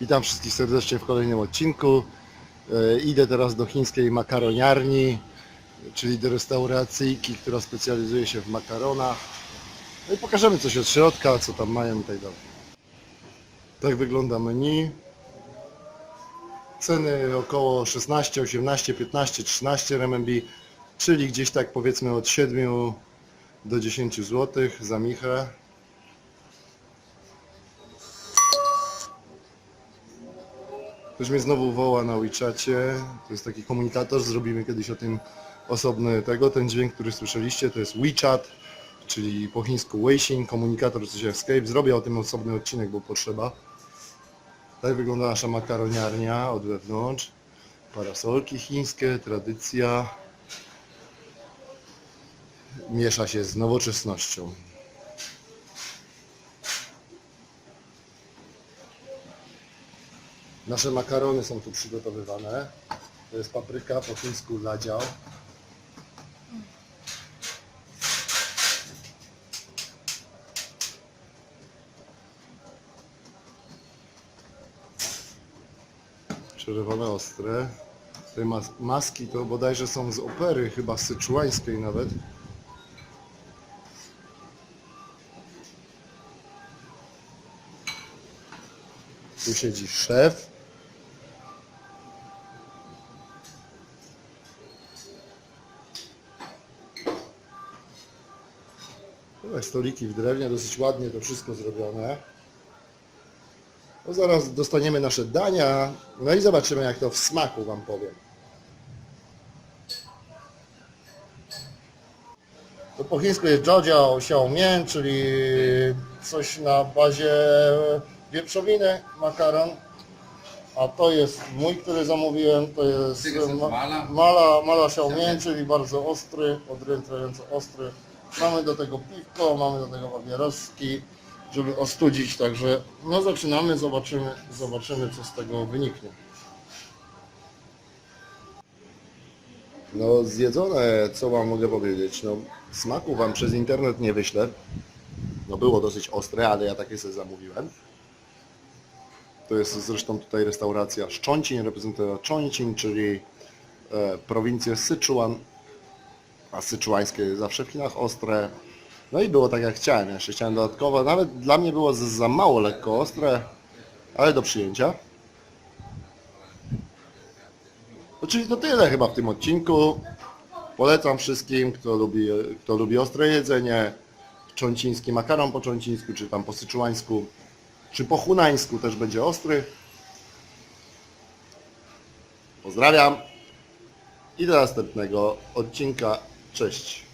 Witam wszystkich serdecznie w kolejnym odcinku. E, Idę teraz do chińskiej makaroniarni, czyli do restauracyjki, która specjalizuje się w makaronach. No i pokażemy coś od środka, co tam mają i tak dalej. Tak wygląda menu. Ceny około 16, 18, 15, 13 RMB, czyli gdzieś tak powiedzmy od 7 do 10 zł za michę. Ktoś mnie znowu woła na WeChacie. To jest taki komunikator, zrobimy kiedyś o tym osobny tego. Ten dźwięk, który słyszeliście, to jest WeChat, czyli po chińsku Weixin, komunikator czy się Escape. Zrobię o tym osobny odcinek, bo potrzeba. Tak wygląda nasza makaroniarnia od wewnątrz. Parasolki chińskie, tradycja. Miesza się z nowoczesnością. Nasze makarony są tu przygotowywane. To jest papryka, po chińsku ladział. Czerwone ostre. Te mas maski to bodajże są z opery, chyba syczuańskiej nawet. Tu siedzi szef. Stoliki w drewnie, dosyć ładnie to wszystko zrobione. No zaraz dostaniemy nasze dania, no i zobaczymy jak to w smaku Wam powiem. To po chińsku jest jojiao xiao mian, czyli coś na bazie wieprzowiny, makaron. A to jest mój, który zamówiłem, to jest ma- mala? mala, mala czyli bardzo ostry, odrętwiająco ostry. Mamy do tego piwko, mamy do tego papieroski, żeby ostudzić, także no zaczynamy, zobaczymy, zobaczymy co z tego wyniknie. No zjedzone, co Wam mogę powiedzieć, no smaku Wam przez internet nie wyślę. No było dosyć ostre, ale ja takie sobie zamówiłem. To jest zresztą tutaj restauracja Szczącin, reprezentuje Chongqing, czyli e, prowincję Syczuan, a syczuańskie zawsze w Chinach ostre. No i było tak jak chciałem, jeszcze chciałem dodatkowo, nawet dla mnie było za, mało lekko ostre, ale do przyjęcia. Czyli to tyle chyba w tym odcinku. Polecam wszystkim, kto lubi, kto lubi ostre jedzenie, cząciński makaron po czącińsku, czy tam po syczuańsku, czy po hunańsku też będzie ostry. Pozdrawiam i do następnego odcinka. Cześć.